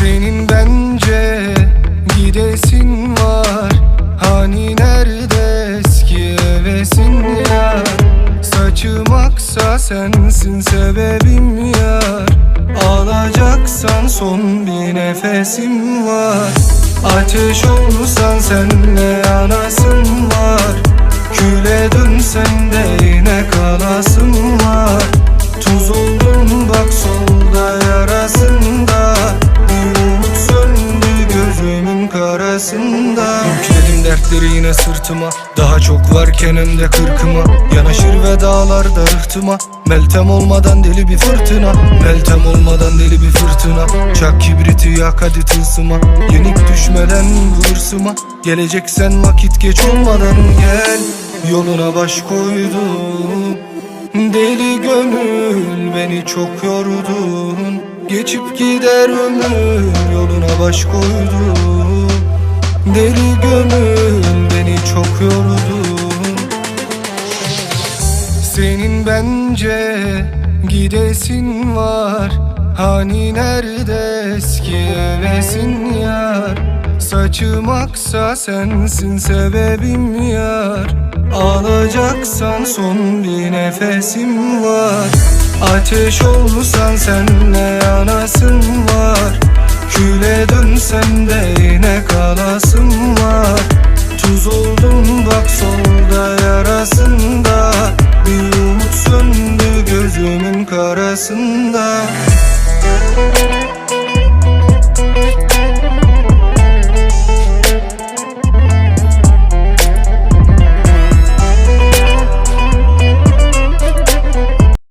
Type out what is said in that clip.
Senin bence gidesin var. Hani nerede eski hevesin ya? Saçım aksa sensin sebebim yar. Alacaksan son bir nefesim var. Ateş olsan senle yanasın karasında Yükledim dertleri yine sırtıma. Daha çok varken hem de kırkıma. Yanaşır ve dağlarda rıhtıma Meltem olmadan deli bir fırtına. Meltem olmadan deli bir fırtına. Çak kibriti yak hadi tılsıma. Yenik düşmeden vırsıma Geleceksen vakit geç olmadan gel. Yoluna baş koydum Deli gönül beni çok yordun. Geçip gider ömür yoluna baş koydum Deli gönül beni çok yordun. Senin bence gidesin var. Hani nerede eski hevesin yar Saçım aksa sensin sebebim yar. Alacaksan son bir nefesim var. Ateş olsan senle yanasın var. Küle dönsen de yine kalasın var. Tuz oldun bak solda yarasında. Bir umut söndü gözümün karasında